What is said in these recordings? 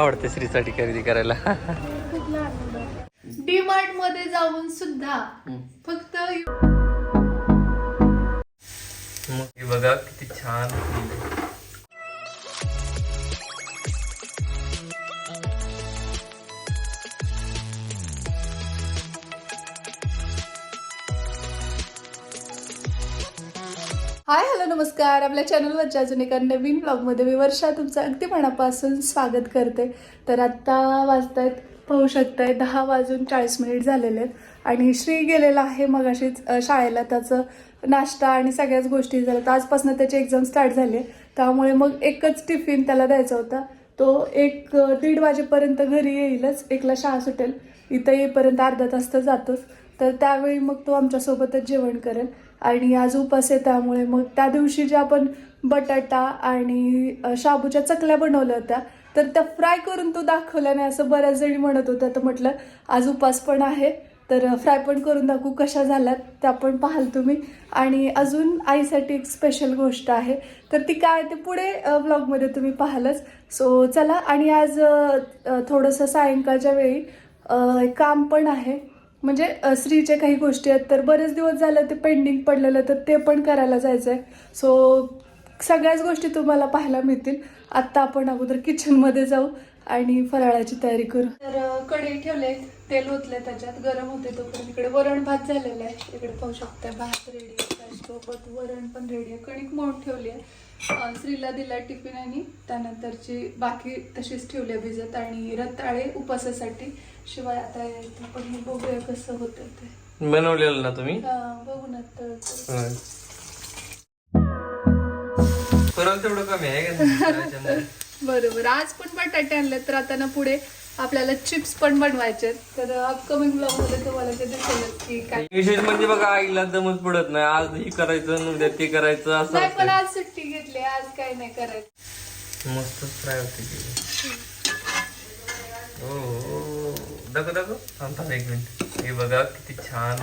आवडते श्रीसाठी खरेदी करायला. डी मार्टमध्ये जाऊन सुद्धा फक्त मग बघा किती छान नमस्कार. आपल्या चॅनलवरच्या अजून एका नवीन ब्लॉगमध्ये मी वर्षा तुमचं अगदी मनापासून स्वागत करते. तर आत्ता वाजतायत पाहू शकताय दहा वाजून चाळीस मिनिट झालेले आहेत. आणि श्री गेलेला आहे मग अशीच शाळेला. त्याचं नाश्ता आणि सगळ्याच गोष्टी झाल्या तर आजपासून त्याची एक्झाम स्टार्ट झाली आहे. त्यामुळे मग एकच टिफिन त्याला द्यायचा होता. तो एक दीड वाजेपर्यंत घरी येईलच. एकला शाळा सुटेल. इथं येईपर्यंत अर्धा तास तर जातोच. तर त्यावेळी मग तो आमच्यासोबतच जेवण करेल. आणि आज उपास आहे त्यामुळे मग त्या दिवशी जे आपण बटाटा आणि शाबूच्या चकल्या बनवल्या होत्या तर त्या फ्राय करून तो दाखवल्या नाही असं बऱ्याच जणी म्हणत होत्या. तर म्हटलं आज उपास पण आहे तर फ्राय पण करून दाखवू कशा झाल्यात त्या पण पाहाल तुम्ही. आणि अजून आईसाठी एक स्पेशल गोष्ट आहे तर ती काय ते पुढे ब्लॉगमध्ये तुम्ही पाहालच. सो चला आणि आज थोडंसं सायंकाळच्या वेळी काम पण आहे. म्हणजे स्त्रीच्या काही गोष्टी आहेत तर बरेच दिवस झालं ते पेंडिंग पडलेलं तर ते पण करायला जायचं आहे सो सगळ्याच गोष्टी तुम्हाला पाहायला मिळतील. आत्ता आपण अगोदर किचनमध्ये जाऊ आणि फराळाची तयारी करू. तर कढई ठेवले तेल ओतले त्याच्यात गरम होते तो पण इकडे वरण भात झालेला आहे. इकडे पाहू शकता भात रेडी आहे. वरण पण रेडी आहे. कणिक मळून ठेवली आहे. स्त्रीला दिला टिफिन आणि त्यानंतरची बाकी तशीच ठेवली आहे भिजत आणि रताळे उपासासाठी शिवाय आता येते पण हे बघूया कसं होतं ते बनवलेलं ना तुम्ही हा, बघू ना तर होय. फरक तेवढं कमी आहे का. बरोबर आज पण बटाटे आणले तर आता ना पुढे आपल्याला चिप्स पण बनवायचे. तर अपकमिंग ब्लॉगमध्ये तुम्हाला ते दिसेलच की काय विशेष म्हणजे बघा आईला दमच पडत नाही आज हे करायचं आणि उद्या ते करायचं असं नाही पण असतं. आज सुट्टी घेतली आज काय नाही करायचं मस्त फ्राय होते की. हो हो. दाखव दाखव. एक मिनिट. हे बघा किती छान.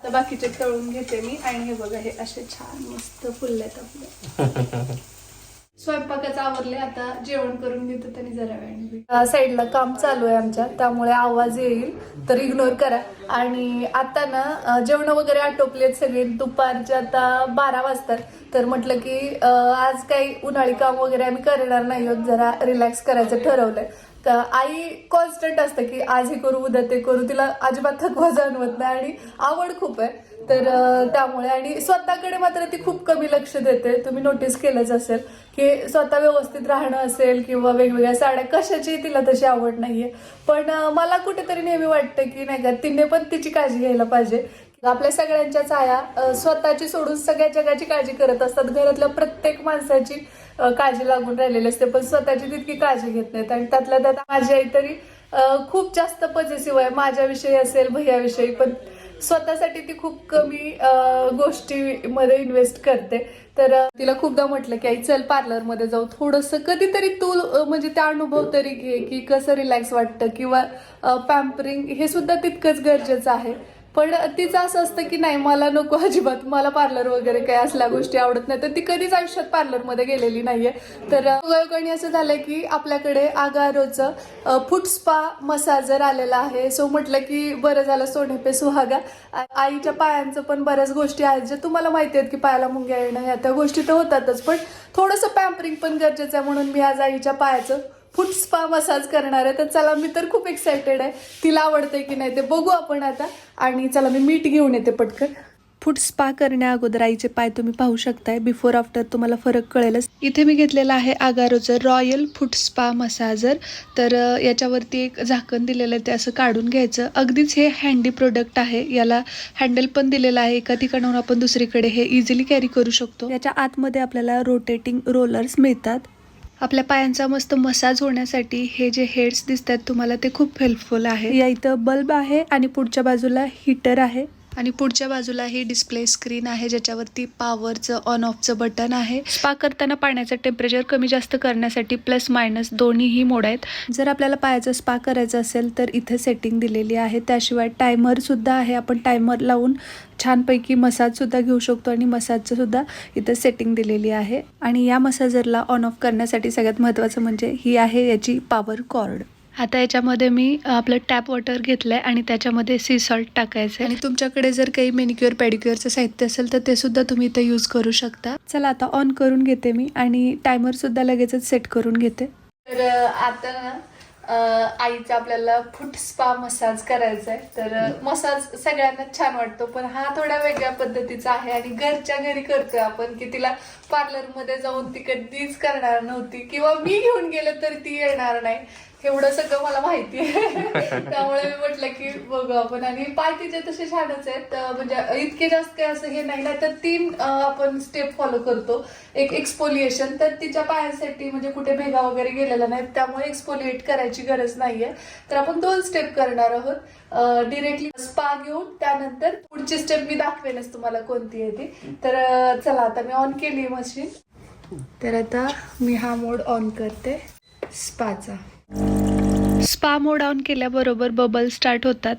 आता बाकीचे तळून घेते मी आणि हे बघा हे असे छान मस्त फुललेत आपले स्वयंपाकाचं आवरले आता जेवण करून घेतो त्यांनी जरा वेळाने साईडला काम चालू आहे आमच्या त्यामुळे आवाज येईल तर इग्नोर करा. आणि आता ना जेवण वगैरे आटोपलेत सगळे दुपारचे आता बारा वाजतात. तर म्हटलं की आज काही उन्हाळी काम वगैरे आम्ही करणार नाही आहोत जरा रिलॅक्स करायचं ठरवलंय. तर आई कॉन्स्टंट असते की आज हे करू उद्या ते करू. तिला अजिबात थकवा जाणवत नाही आणि आवड खूप आहे. तर त्यामुळे आणि स्वतःकडे मात्र ती खूप कमी लक्ष देते. तुम्ही नोटीस केलंच असेल की स्वतः व्यवस्थित राहणं असेल किंवा वेगवेगळ्या साड्या कशाची तिला तशी आवड नाहीये. पण मला कुठेतरी नेहमी वाटतं की नाही का तिने पण तिची काळजी घ्यायला पाहिजे. आपल्या सगळ्यांच्या चाया स्वतःची सोडून सगळ्या जगाची काळजी करत असतात. घरातल्या प्रत्येक माणसाची काळजी लागून राहिलेली असते पण स्वतःची तितकी काळजी घेत नाहीत. आणि त्यातल्या त्यात माझी आई तरी खूप जास्त पॉझिटिव्ह आहे. माझ्याविषयी असेल भैयाविषयी पण स्वतःसाठी ती खूप कमी गोष्टी गोष्टीमध्ये इन्व्हेस्ट करते. तर तिला खूपदा म्हटलं की आई चल पार्लरमध्ये जाऊ. थोडंसं कधीतरी तू म्हणजे त्या अनुभव तरी घे की कसं रिलॅक्स वाटतं किंवा पॅम्परिंग हे सुद्धा तितकंच गरजेचं आहे. पण तिचं असं असतं की नाही मला नको अजिबात. मला पार्लर वगैरे काही असल्या गोष्टी आवडत नाही. तर ती कधीच आयुष्यात पार्लरमध्ये गेलेली नाहीये. तर योगायोगाने असं झालं की आपल्याकडे आगारोचं अ, फूट स्पा मसाजर आलेला आहे. सो म्हटलं की बरं झालं सोने पे सुहागा. आईच्या पायांचं पण बऱ्याच गोष्टी आहेत जे तुम्हाला माहिती आहेत की पायाला मुंग्या येणं ह्या त्या गोष्टी तर होतातच. पण थोडंसं पॅम्परिंग पण गरजेचं आहे म्हणून मी आज आईच्या पायाचं फुट स्पा मसाज करणार आहे. तर चला मी तर खूप एक्सायटेड आहे. तिला आवडते की नाही ते बघू आपण आता. आणि चला मी मीठ घेऊन येते पटकन. फूट स्पा करण्या अगोदर आईचे पाय तुम्ही पाहू शकताय. बिफोर आफ्टर तुम्हाला फरक कळेलच. इथे मी घेतलेला आहे आगारोचं रॉयल फूट स्पा मसाजर तर याच्यावरती एक झाकण दिलेलं आहे ते असं काढून घ्यायचं. अगदीच हे हँडी प्रोडक्ट आहे. याला हँडल पण दिलेलं आहे. एका ठिकाणाहून आपण दुसरीकडे हे इझिली कॅरी करू शकतो. याच्या आतमध्ये आपल्याला रोटेटिंग रोलर्स मिळतात. आपल्या पायांचा मस्त मसाज होण्यासाठी हे जे हेड्स दिसतात तुम्हाला ते खूप हेल्पफुल आहे. या इथं बल्ब आहे आणि पुढच्या बाजूला हीटर आहे. आणि पुढच्या बाजूला ही डिस्प्ले स्क्रीन आहे ज्याच्यावरती पॉवरचं ऑन ऑफचं बटन आहे. स्पा करताना पाण्याचं टेम्परेचर कमी जास्त करण्यासाठी प्लस मायनस दोन्हीही मोड आहेत. जर आपल्याला पायाचं स्पा करायचं असेल तर इथे सेटिंग दिलेली आहे. त्याशिवाय टायमर सुद्धा आहे. आपण टायमर लावून छानपैकी मसाज सुद्धा घेऊ शकतो आणि मसाजचं सुद्धा इथे सेटिंग दिलेली आहे. आणि या मसाजरला ऑन ऑफ करण्यासाठी सगळ्यात महत्त्वाचं म्हणजे ही आहे याची पॉवर कॉर्ड आता याच्यामध्ये मी आपलं टॅप वॉटर घेतलंय आणि त्याच्यामध्ये सी सॉल्ट टाकायचं आणि तुमच्याकडे जर काही मेनिक्युअर पेडिक्युअरचं साहित्य असेल तर ते सुद्धा तुम्ही इथे यूज करू शकता. चला आता ऑन करून घेते मी आणि टायमर सुद्धा लगेचच सेट करून घेते. तर आता आईचा आपल्याला फुट स्पा मसाज करायचा आहे तर मसाज सगळ्यांना छान वाटतो. पण हा थोड्या वेगळ्या पद्धतीचा आहे आणि घरच्या घरी करतोय आपण की तिला पार्लरमध्ये जाऊन ती कधीच करणार नव्हती. किंवा मी घेऊन गेले तर ती येणार नाही. एवढं सगळं मला माहिती आहे. त्यामुळे मी म्हटलं की बघू आपण. आणि पाय तिचे तसे छानच आहेत म्हणजे इतके जास्त काही असं हे नाही तर तीन आपण स्टेप फॉलो करतो. एक एक्सपोलिएशन तर तिच्या पायासाठी म्हणजे कुठे भेगा वगैरे गेलेला नाही त्यामुळे एक्सपोलिएट करायची गरज नाहीये. तर आपण दोन स्टेप करणार आहोत. डिरेक्टली स्पा घेऊन त्यानंतर पुढची स्टेप मी दाखवेनच तुम्हाला कोणती आहे ती. तर चला आता मी ऑन केली मशीन तर आता मी हा मोड ऑन करते. स्पाचा स्पा मोड ऑन केल्याबरोबर बबल स्टार्ट होतात.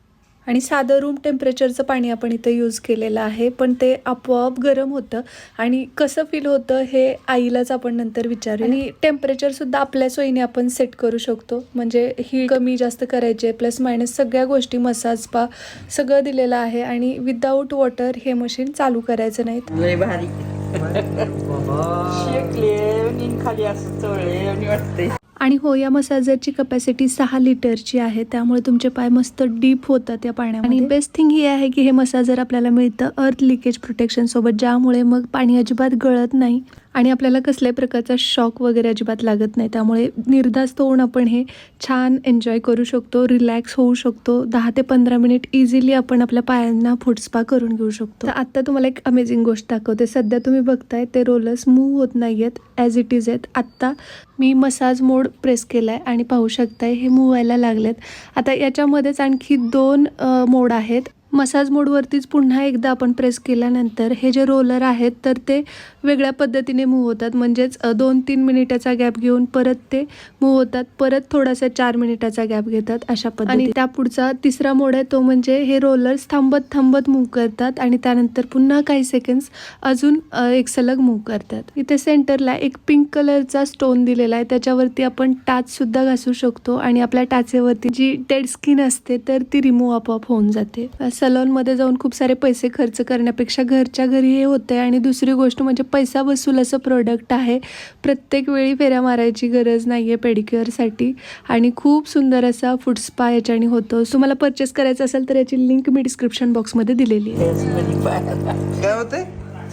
आणि साधं रूम टेम्परेचरचं पाणी आपण इथं यूज केलेलं आहे. पण ते आपोआप गरम होतं आणि कसं फील होतं हे आईलाच आपण नंतर विचारू आणि टेम्परेचर सुद्धा आपल्या सोयीने आपण सेट करू शकतो. म्हणजे ही कमी जास्त करायची प्लस मायनस सगळ्या गोष्टी मसाज स्पा सगळं दिलेलं आहे. आणि विदाऊट वॉटर हे मशीन चालू करायचं नाही लय भारी. बाबा. शेकले नीन खाली असं वाटते आणि हो या मसाजरची कपॅसिटी सहा लिटरची आहे. त्यामुळे तुमचे पाय मस्त डीप होतात या पाण्यामध्ये. आणि बेस्ट थिंग ही आहे की हे मसाजर आपल्याला मिळतं अर्थ लिकेज प्रोटेक्शन सोबत ज्यामुळे मग पाणी अजिबात गळत नाही. आणि आपल्याला कसल्याही प्रकारचा शॉक वगैरे अजिबात लागत नाही. त्यामुळे निर्धास्त होऊन आपण हे छान एन्जॉय करू शकतो रिलॅक्स होऊ शकतो. दहा ते पंधरा मिनिट इझिली आपण आपल्या पायांना फुटस्पा करून घेऊ शकतो. तर आत्ता तुम्हाला एक अमेझिंग गोष्ट दाखवते. सध्या तुम्ही बघताय ते रोलर्स मूव्ह होत नाही आहेत ॲज इट इज आहेत. आत्ता मी मसाज मोड प्रेस केला आहे आणि पाहू शकताय हे मूव्ह व्हायला लागलेत. आता याच्यामध्येच आणखी दोन मोड आहेत. मसाज मोडवरतीच पुन्हा एकदा आपण प्रेस केल्यानंतर हे जे रोलर आहेत तर ते वेगळ्या पद्धतीने मूव्ह होतात. म्हणजेच दोन तीन मिनिटाचा गॅप घेऊन परत ते मूव्ह होतात. परत थोडासा चार मिनिटाचा गॅप घेतात अशा पद्धती आणि त्या पुढचा तिसरा मोड आहे तो म्हणजे हे रोलर्स थांबत थांबत मूव्ह करतात आणि त्यानंतर पुन्हा काही सेकंड्स अजून एक सलग मूव्ह करतात. इथे सेंटरला एक पिंक कलरचा स्टोन दिलेला आहे. त्याच्यावरती आपण टाच सुद्धा घासू शकतो आणि आपल्या टाचेवरती जी डेड स्किन असते तर ती रिमूव्ह आपोआप होऊन जाते. सलॉन मध्ये जाऊन खूप सारे पैसे खर्च करण्यापेक्षा घरच्या घरी हे होते आणि दुसरी गोष्ट म्हणजे पैसा वसूल असं प्रोडक्ट आहे. प्रत्येक वेळी फेऱ्या मारायची गरज नाहीये पेडिक्युअरसाठी आणि खूप सुंदर असा फूड स्पा याच्याने होतो. तुम्हाला परचेस करायचं असेल तर याची लिंक मी डिस्क्रिप्शन बॉक्समध्ये दिलेली आहे. मध्ये पायाला काय होते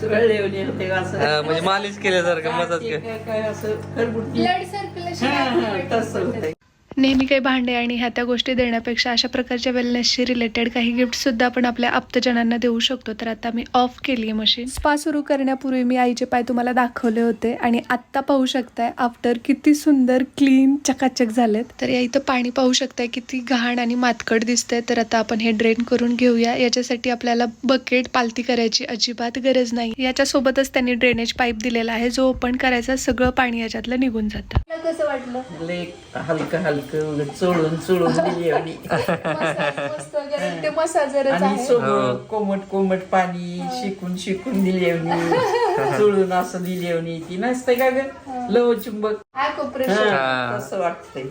चोळले होते असं? म्हणजे मालिश केल्यासारखं काय काय असं नेहमी काही भांडे आणि ह्या त्या गोष्टी देण्यापेक्षा अशा प्रकारच्या वेलनेसशी रिलेटेड काही गिफ्ट सुद्धा आपण आपल्या आप्तजनांना देऊ शकतो. तर आता मी ऑफ केली आहे मशीन. स्पा सुरू करण्यापूर्वी मी आईचे पाय तुम्हाला दाखवले होते आणि आत्ता पाहू शकताय आफ्टर किती सुंदर क्लीन चकाचक झालेत. तर या इथं पाणी पाहू शकताय किती घाण आणि मातकट दिसतंय. तर आता आपण हे ड्रेन करून घेऊया. याच्यासाठी आपल्याला बकेट पालती करायची अजिबात गरज नाही. याच्या सोबतच त्यांनी ड्रेनेज पाईप दिलेला आहे. जो ओपन करायचा सगळं पाणी याच्यातलं निघून जातं. कसं वाटलं? हलकं हलकं उलट चोळून चोळून दिली ते मसाजरच आणि आहे. सोबत कोमट कोमट पाणी शिकून शिकून दिली चोळून असं दिली ती नसते का ग? लव चुंबक. हा, तसं वाटतंय.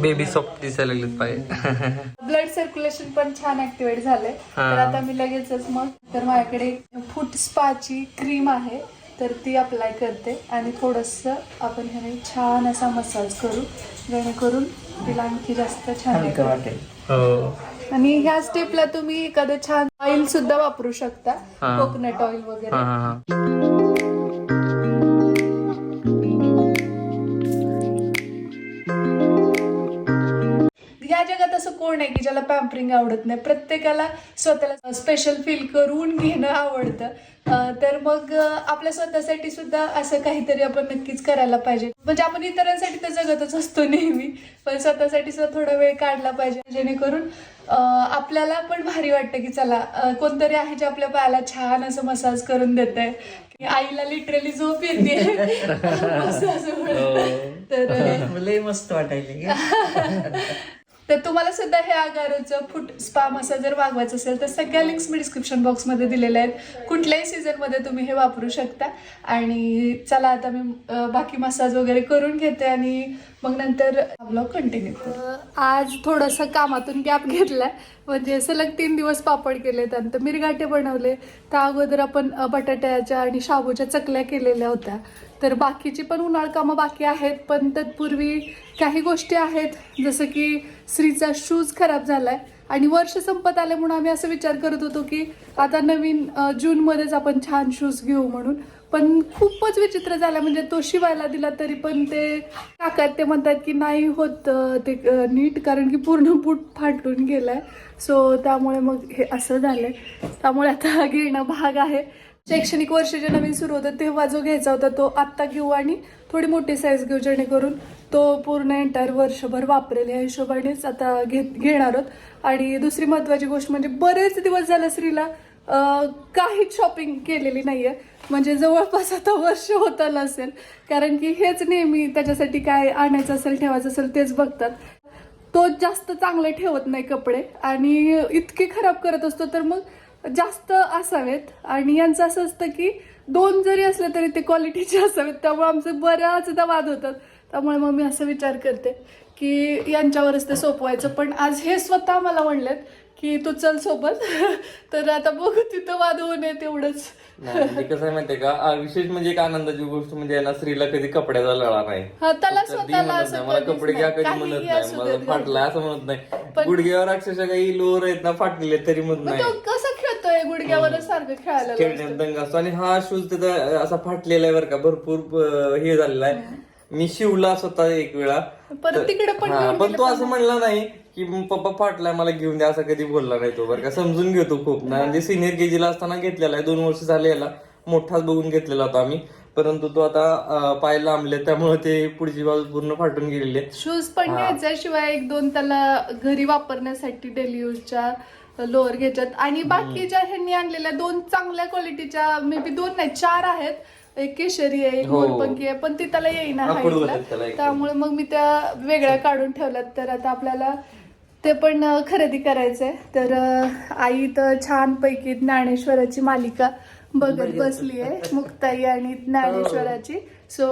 बेबी सॉफ्ट दिसायला लागलेत पाय. ब्लड सर्क्युलेशन पण छान ऍक्टिवेट झालंय. हा. तर आता मी लगेचच मग तर माझ्याकडे फूट स्पाची क्रीम आहे. तर ती अप्लाय करते आणि थोडस आपण ह्याने छान असा मसाज करू जेणेकरून तिला आणखी जास्त छान. वाटेल. हो. आणि ह्या स्टेपला तुम्ही एखादं छान ऑइल सुद्धा वापरू शकता. कोकोनट ऑइल वगैरे. कोण आहे की ज्याला पॅम्परिंग आवडत नाही? प्रत्येकाला स्वतःला स्पेशल फील करून घेणं आवडतं. तर मग आपल्या स्वतःसाठी सुद्धा असं काहीतरी आपण नक्कीच करायला पाहिजे. म्हणजे आपण इतरांसाठी तर जगतच असतो नेहमी पण स्वतःसाठी सुद्धा थोडा वेळ काढला पाहिजे. जेणेकरून आपल्याला पण भारी वाटतं की चला कोणतरी आहे जे आपल्या पायाला छान असं मसाज करून देत आहे. आईला लिटरली झोप येते. तर अं, लय मस्त वाटायले तर तुम्हाला सुद्धा हे आगारोचं फूट स्पा मसाज जर मागवायचं असेल तर सगळ्या लिंक्स मी डिस्क्रिप्शन बॉक्समध्ये दिलेल्या आहेत. कुठल्याही सीझनमध्ये तुम्ही हे वापरू शकता. आणि चला आता मी बाकी मसाज वगैरे करून घेते आणि मग नंतर ब्लॉग कंटिन्यू आज थोडंसं कामातून गॅप घेतलाय. म्हणजे सलग तीन दिवस पापड केले त्यानंतर मिरगाटे बनवले. त्या अगोदर आपण बटाट्याच्या आणि शाबूच्या चकल्या केलेल्या होत्या. तर बाकीची पण उन्हाळ कामं बाकी आहेत पण तत्पूर्वी काही गोष्टी आहेत. जसं की श्रीचा शूज खराब झालाय. आणि वर्ष संपत आले म्हणून आम्ही असं विचार करत होतो की आता नवीन जूनमध्येच आपण छान शूज घेऊ म्हणून. पण खूपच विचित्र झाला. म्हणजे तो शिवायला दिला तरी पण ते काकात ते म्हणतात की नाही होत ते नीट कारण की पूर्ण बूट फाटून गेलाय. सो त्यामुळे मग हे असं झालंय. त्यामुळे आता घेणं भाग आहे. शैक्षणिक वर्ष जे नवीन सुरू होतं तेव्हा जो घ्यायचा होता तो आत्ता घेऊ आणि थोडी मोठी साईज घेऊ जेणेकरून तो पूर्ण एंटायर वर्षभर वापरेल या हिशोबानेच आता घेत घेणार आहोत. आणि दुसरी महत्वाची गोष्ट म्हणजे बरेच दिवस झालं श्रीला काहीच शॉपिंग केलेली नाही आहे म्हणजे जवळपास आता वर्ष होत आलं असेल. कारण की हेच नेहमी त्याच्यासाठी काय आणायचं असेल ठेवायचं असेल तेच बघतात. तो जास्त चांगले ठेवत नाही कपडे. आणि इतके खराब करत असतो तर मग जास्त असावेत. आणि यांचं असं असतं की दोन जरी असले तरी ते क्वालिटीचे असावेत. त्यामुळे आमचे बऱ्याचदा वाद होतात. त्यामुळे मग मी असं विचार करते की यांच्यावरच ते सोपवायचं. पण आज हे स्वतः मला म्हणलेत की तू चल सोबत. तर आता बघू तिथं वाद होऊ नये तेवढंच. नाही, म्हणजे कसं आहे माहितीये का? आ, विशेष म्हणजे एक आनंदाची गोष्ट म्हणजे आहे ना स्त्रीला कधी कपड्याचा लळा नाही. हा त्याला स्वतःला म्हणत असं नाही मला कधीच कपडे घ्या नाही. कधी म्हणत काहीही नाही. असू मला देत फाटलाय असं म्हणत नाही. गुडघ्यावर अक्षरशः काही लोर आहेत ना फाटलेले तरी म्हणत मग नाही. तो कसं खेळतोय गुडघ्यावरच सारखं खेळायला लागतो. खेळण्यात दंग असतो आणि हा शूज त्याचा असा फाटलेला आहे बरं का. भरपूर अं, हे झालेला आहे. मी शिवला स्वतः एक वेळा. परत तिकडे पण हा, घेऊन पण गेले तो असं म्हणला नाही की पप्पा फाटलाय मला घेऊन द्या असं कधी बोलला नाही तो बरं का? समजून घेतो खूप. ना म्हणजे सिनियर केजीला असताना घेतलेला आहे दोन वर्ष झाले याला. मोठाच बघून घेतलेला होता आम्ही. परंतु तो आता अं, पाय लांबले त्यामुळे ते पुढची बाजू पूर्ण फाटून गेलेली आहे. शूज पण घ्यायचा शिवाय एक दोन त्याला घरी वापरण्यासाठी डेली युजच्या लोअर घ्यायच्यात आणि बाकीच्या ह्यांनी आणलेल्या दोन चांगल्या क्वालिटीच्या मे बी दोन नाही चार आहेत. एक केशरी आहे एक हो. मोरपंखी आहे पण ती त्याला येईना आखूड हाईटला होतात त्याला एकदम. त्यामुळे मग मी त्या वेगळ्या काढून ठेवल्यात. तर आता आपल्याला ते पण अं, खरेदी करायचंय. तर अं, आई तर छानपैकी ज्ञानेश्वराची मालिका बघत बसली आहे मुक्ताई आणि ज्ञानेश्वराची. सो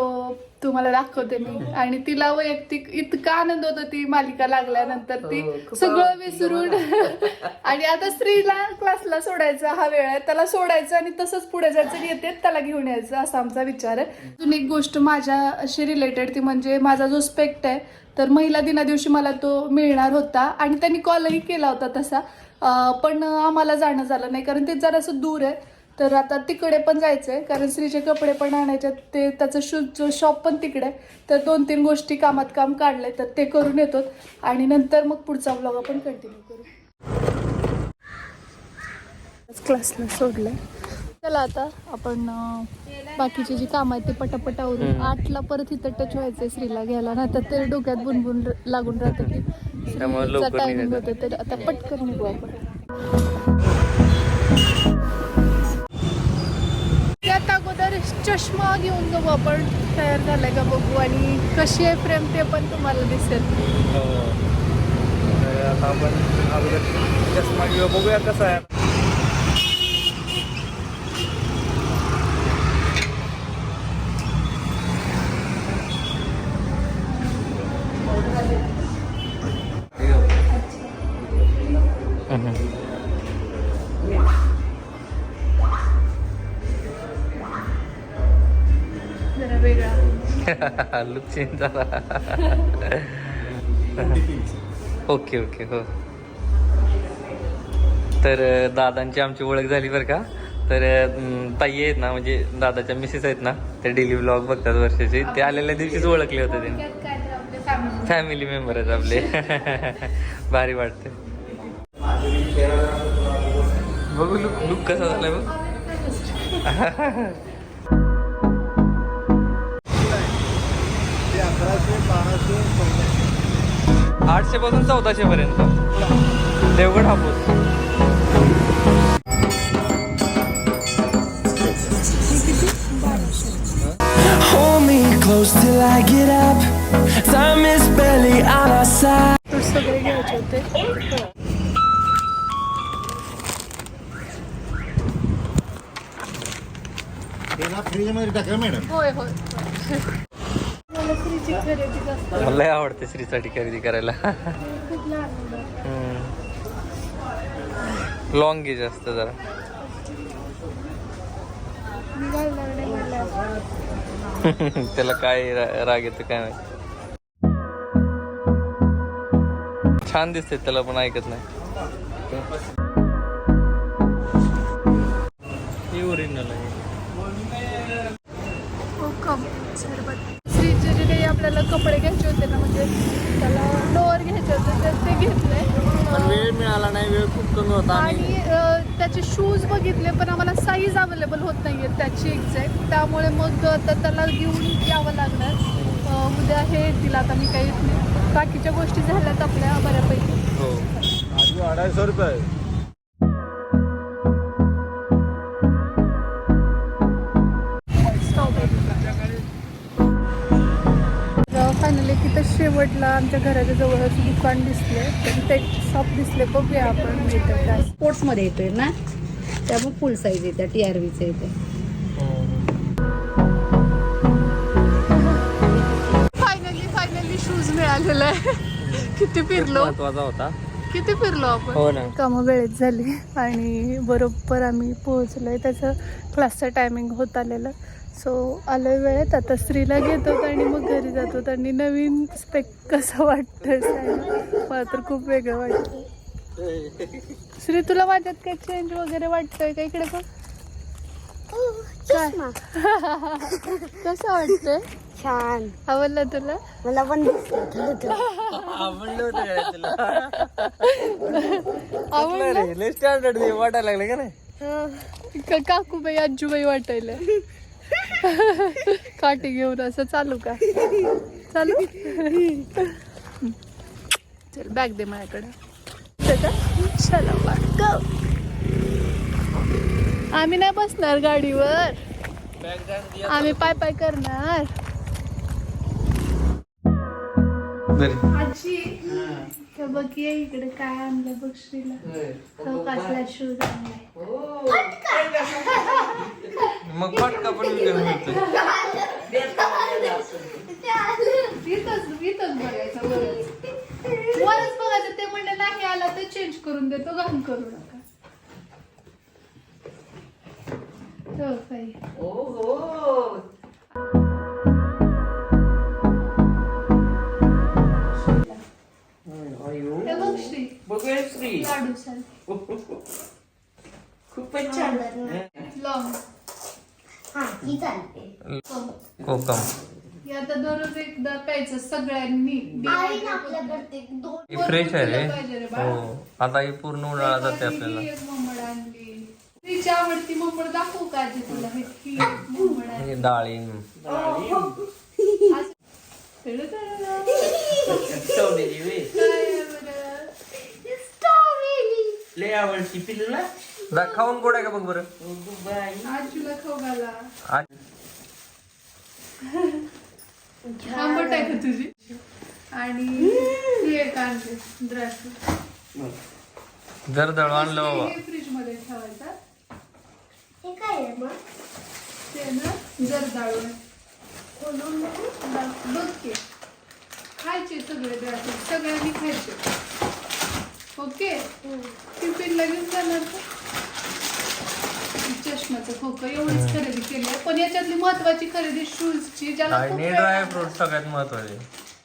तुम्हाला दाखवते मी. आणि तिला वैयक्तिक इतका आनंद होतो ती मालिका लागल्यानंतर ती सगळं विसरून. आणि आता स्त्रीला क्लासला सोडायचा हा वेळ आहे त्याला सोडायचं आणि तसंच पुढे जायचं येते त्याला घेऊन यायचं असा आमचा विचार आहे. अजून एक गोष्ट माझ्याशी रिलेटेड ती म्हणजे माझा जो स्पेक्ट आहे तर महिला दिना दिवशी मला तो मिळणार होता आणि त्यांनी कॉलही केला होता तसा. पण आम्हाला जाणं झालं नाही कारण ते जरासं दूर आहे. तर आता तिकडे पण जायचंय कारण स्त्रीचे कपडे पण आणायचे. ते त्याचं शूजचं शॉप पण तिकडे आहे. तर दोन तीन गोष्टी कामात काम काढले तर ते करून येतो आणि नंतर मग पुढचा ब्लॉग आपण कंटिन्यू करू क्लासला सोडलंय चला आता आपण बाकीची जी कामं आहेत ते पटापट आवरून आठला परत इथं टच व्हायचंय श्रीला घ्यायला ना तर ते डोक्यात बुनबुन लागून राहतं की टायमिंग. होते तर आता पटकन निघू आपण चष्मा घेऊन जाऊ आपण तयार झालाय का बघू. आणि कशी आहे फ्रेम ते पण तुम्हाला दिसेल. तर आता आपण अगोदर चष्मा घेऊया बघूया कसा आहे. जरा लुक चेंज झाला. ओके ओके हो. तर दादांची आमची ओळख झाली बरं का? तर ताई आहेत ना म्हणजे दादाच्या मिसेस आहेत ना ते डेली ब्लॉग बघतात वर्षाचे. ते आलेल्या दिवशीच ओळखले होते त्यांनी फॅमिली मेंबर आहेत आपले. भारी वाटते बघू लुक लुक कसा झालाय बघ. आठशे पासून चौदाशे पर्यंत Devgad Hapus Hold me close till I get up. Time is barely on our side. Fruits वगैरे घ्यायचे होते टाका मॅडम होय होय मला फ्रीजची खरेदी जास्त मला लय आवडते श्रीसाठी खरेदी करायला. खूप लहान मुलं. लॉंग गेज असतं जरा. मी घालणार नाही म्हणलं. त्याला काय रा- राग येतो काय माहिती. छान दिसते त्याला पण ऐकत नाही. ही ओरिजिनल आहे. कोकम सरबत. आपल्याला कपडे घ्यायचे होते ना म्हणजे त्याला लोअर घ्यायचे होते तर ते घेतले. वेळ मिळाला नाही वेळ खूप कमी होता आणि अ, त्याचे शूज बघितले पण आम्हाला साईज अवेलेबल होत नाहीये त्याची एक्झॅक्ट त्यामुळे मग आता त्याला घेऊन यावं लागणार. अ, उद्या हे येतील आता मी काही बाकीच्या गोष्टी झाल्यात आपल्या बऱ्यापैकी. हो. अडायशे रुपये. शेवटला आमच्या घराच्या जवळच दुकान दिसले ते शॉप दिसले बघूया आपण भेटत काय. स्पोर्ट्समध्ये येतोय ना? त्यामुळे फुल साईज येते टी आर व्हीचं येते फायनली फायनली शूज मिळालेला आहे किती फिरलो? महत्त्वाचा होता? किती फिरलो आपण? हो ना. कामं वेळेत झाली आणि बरोबर आम्ही पोहोचलोय. त्याचं क्लासचं टायमिंग होत आलेलं. सो आलोय वेळेत. आता स्त्रीला घेतो आणि मग घरी जातो. आणि नवीन स्पेक कसं वाटतंय सांग. मला तर खूप वेगळं वाटतं श्री तुला वाटत काय चेंज वगैरे वाटतोय का इकडे बघ? काय? कसं वाटतंय? छान. आवडलं तुला? मला पण आवडलं होतं आवडलं? स्टँडर्ड वाटायला लागले का नाही? का- काकूबाई आजूबाई वाटायला काठी घेऊन असं चालू का? चालू? चल बॅग दे माझ्याकडे. चला. आम्ही नाही बसणार गाडीवर. आम्ही पाय पाय करणार. आजी हे बघ ये इकडे काय आणलं बघ श्रीला तो कसला शूज आणलाय. मग फटका पण विकत मिळतो. बघायचं वरच वरच बघायचं ते म्हणले नाही आला तर चेंज करून देतो घाण करू नका. काही हे बघ श्री. बघूया श्री. लाडू सारखे खूपच छान. हा ही चालते. कोकम. हे आता दररोज एकदा प्यायचं सगळ्यांनी. आहे ना आपल्याकडे दोन फ्रेश आहे रे. हो. आता ही पूर्ण उन्हाळा जाते आपल्याला. ही एक मम्मड आणली. तिची आवडती मम्मड दाखवू का आजी तुला? हे ही एक मम्मड आहे. हे डाळिंब असं- तडं तडं. सोनेरी वे काय आहे बरं? लय आवडती पिल्लूला? दा खाऊन गोड आहे का बघ बरं? आजूला खाऊ घाला आंबट आहे का तुझी? आणि ही एक आणली द्राक्ष. जर दळ आणलं बाबा. फ्रीजमध्ये ठेवायचा. हे काय आहे मग? ते ना जरदाळू खोलून बघू. बघ की खायचे सगळे द्राक्ष सगळ्यांनी खायचे. ओके? टिफिनला घेऊन जाणार का? चष्म्याचं खोकं एवढीच खरेदी केली आहे. पण याच्यातली महत्वाची खरेदी शूजची ज्याला खूप आणि वेळ ड्राय लागतो. फ्रूट सगळ्यात महत्त्वाचे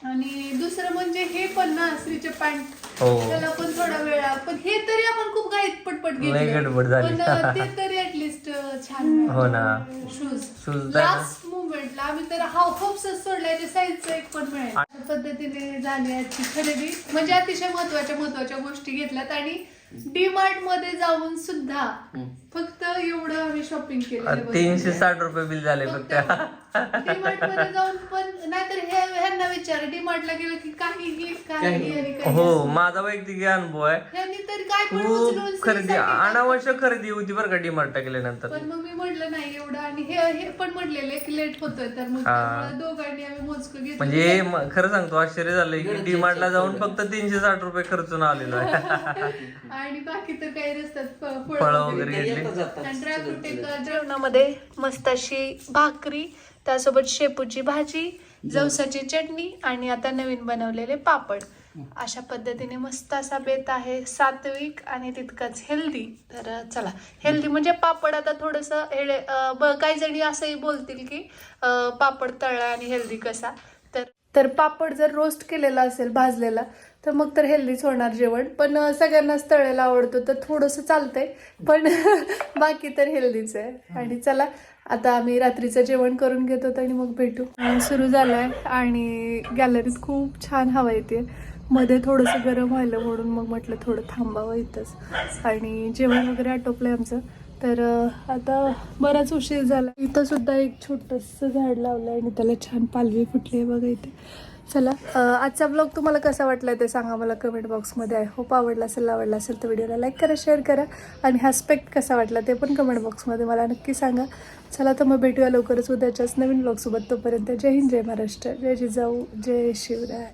आणि दुसरं म्हणजे हे पण ना स्त्रीचे पॅन्ट हो. त्याला पण थोडा वेळ लाग- पण हे तरी आपण खूप घाईत पटपट लय घेतलं गडबड झाली. पण अं, ते तरी ऍटलिस्ट छान हो ना. शूज Shoes तर- लास्ट मुवमेंट म्हटलं आम्ही तर हा होप्सच सोडलाय ते साईजचं एक पण मिळेल. अशा पद्धतीने झाली आजची खरेदी. म्हणजे अतिशय महत्त्वाच्या महत्त्वाच्या गोष्टी घेतल्यात. आणि डी मार्टमध्ये जाऊन सुद्धा फक्त एवढं आम्ही शॉपिंग केलं तीनशे साठ रुपये बिल झाले फक्त. मध्ये जाऊन पण नाहीतर हे ह्यांना विचार डीमार्टला गेलं की काहीही काहीही आणि काही हो. माझा वैयक्तिक अनुभव आहे. तर काय खूप खरेदी. अनावश्यक खरेदी होती बरं का डीमार्ट गेल्यानंतर. पण मग मी म्हटलं नाही एवढं आणि हे हे पण म्हटलेले की लेट होतोय तर मग त्यामुळे दोघांनी आम्ही मोजकं घेतलं. म्हणजे खरं सांगतो आश्चर्य झालंय की डीमार्टला जाऊन फक्त तीनशे साठ रुपये खर्चून आलेलो आहे. आणि बाकी तर काही रस्त्यात फळं वगैरे जेवणामध्ये मस्त अशी भाकरी त्यासोबत शेपूची भाजी जवसाची चटणी आणि आता नवीन बनवलेले पापड. अशा पद्धतीने मस्त असा बेत आहे सात्विक आणि तितकंच हेल्दी. तर चला. हेल्दी म्हणजे पापड आता थोडंसं हेळे काही जणी असंही बोलतील की पापड तळला आणि हेल्दी कसा. तर तर पापड जर रोस्ट केलेला असेल भाजलेला तर मग तर हेल्दीच होणार जेवण. पण सगळ्यांनाच तळेला आवडतो तर थोडंसं चालतंय. पण बाकी तर हेल्दीच आहे. आणि चला आता आम्ही रात्रीचं जेवण करून घेतो आणि मग भेटू. आणि सुरू झालंय. आणि गॅलरीत खूप छान हवा येते. मध्ये थोडंसं गरम व्हायलं म्हणून मग म्हटलं थोडं थांबावं इथंच. आणि जेवण वगैरे आटोपलंय आमचं. तर आता बराच उशीर झाला. इथं सुद्धा एक छोटंसं झाड लावलं आणि त्याला छान पालवी फुटली आहे बघा इथे. चला आजचा ब्लॉग तुम्हाला कसा वाटला ते सांगा मला कमेंट बॉक्समध्ये आय होप आवडला असेल आवडला असेल तर व्हिडिओला लाईक करा शेअर करा. आणि हा स्पेक्ट कसा वाटला ते पण कमेंट बॉक्समध्ये मला नक्की सांगा. चला तर मग भेटूया लवकरच उद्याच्याच नवीन ब्लॉगसोबत तोपर्यंत जय हिंद जय महाराष्ट्र जय जिजाऊ जय शिवराय.